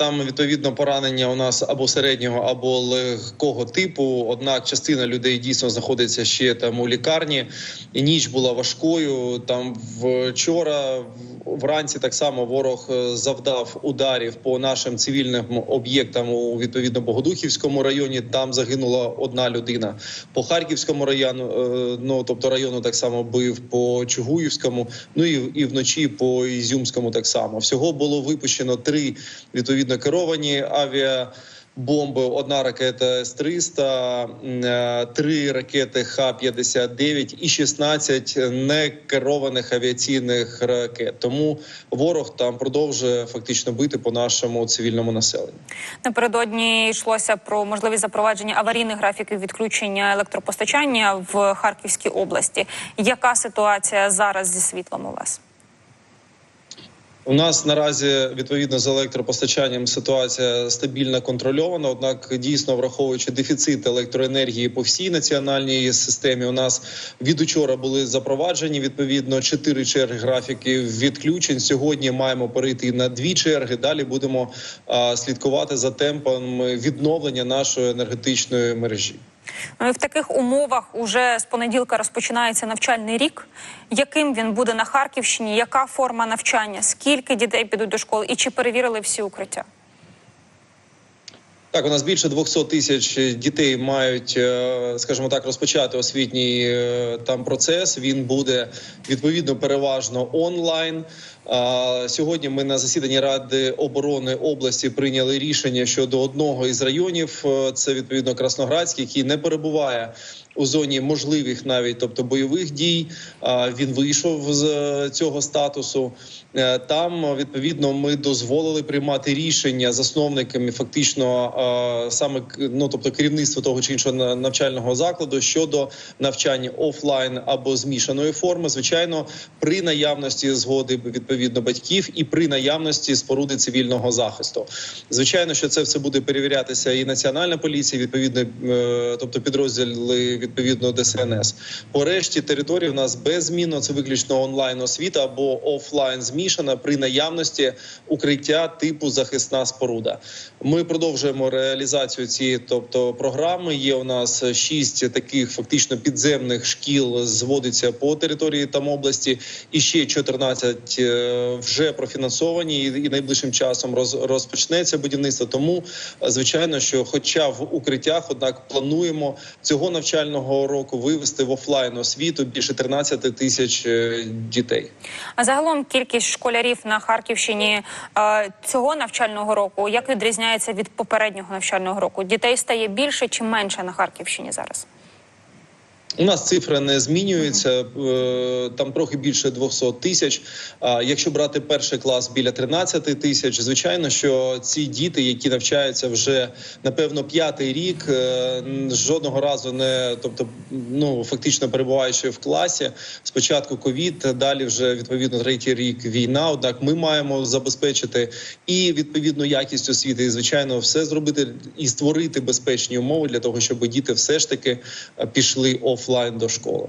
Там відповідно поранення у нас або середнього, або легкого типу. Однак частина людей дійсно знаходиться ще там у лікарні. І ніч була важкою. Там вчора вранці так само ворог е, завдав ударів по нашим цивільним об'єктам у відповідно Богодухівському районі. Там загинула одна людина. По Харківському району, е, ну тобто району, так само бив по Чугуївському. Ну і, і вночі по Ізюмському так само. Всього було випущено три відповідно керовані авіа. Бомби, одна ракета С-300, е, три ракети Х-59 і 16 некерованих авіаційних ракет. Тому ворог там продовжує фактично бити по нашому цивільному населенню. Напередодні йшлося про можливість запровадження аварійних графіків відключення електропостачання в Харківській області. Яка ситуація зараз зі світлом у вас? У нас наразі відповідно з електропостачанням ситуація стабільно контрольована. Однак, дійсно враховуючи дефіцит електроенергії по всій національній системі, у нас від учора були запроваджені відповідно чотири черги графіків відключень. Сьогодні маємо перейти на дві черги. Далі будемо а, слідкувати за темпами відновлення нашої енергетичної мережі. Ну і в таких умовах уже з понеділка розпочинається навчальний рік. Яким він буде на Харківщині? Яка форма навчання? Скільки дітей підуть до школи? І чи перевірили всі укриття? Так, у нас більше 200 тисяч дітей мають, е, скажімо так, розпочати освітній е, там процес. Він буде відповідно переважно онлайн. Сьогодні ми на засіданні ради оборони області прийняли рішення щодо одного із районів. е, Це відповідно Красноградський, який не перебуває у зоні можливих навіть тобто бойових дій. Він вийшов з е, цього статусу. Е, Там відповідно ми дозволили приймати рішення засновниками, фактично саме ну тобто керівництво того чи іншого на- навчального закладу щодо навчання офлайн або змішаної форми. Звичайно, при наявності згоди відповідно батьків і при наявності споруди цивільного захисту. Звичайно, що це все буде перевірятися і національна поліція, відповідно, е, тобто підрозділи відповідно ДСНС. По решті територій в нас беззмінно це виключно онлайн освіта або офлайн змішана при наявності укриття типу захисна споруда. Ми продовжуємо реалізацію цієї, тобто програми. Є у нас шість таких фактично підземних шкіл зводиться по території там області, і ще 14 е, вже профінансовані, і, найближчим часом роз, розпочнеться будівництво. Тому звичайно, що, хоча в укриттях, однак плануємо цього навчального року вивести в офлайн освіту більше 13 тисяч е, дітей. А загалом кількість школярів на Харківщині е, цього навчального року як відрізняється від попереднього навчального року? Дітей стає більше чи менше на Харківщині зараз? У нас цифра не змінюється е, там трохи більше 200 тисяч. А якщо брати перший клас біля 13 тисяч, звичайно, що ці діти, які навчаються вже напевно п'ятий рік, е, жодного разу не тобто, ну фактично перебуваючи в класі. Спочатку ковід, далі вже відповідно третій рік війна. Однак ми маємо забезпечити і відповідну якість освіти, і звичайно, все зробити і створити безпечні умови для того, щоб діти все ж таки е, пішли офлайн до школи.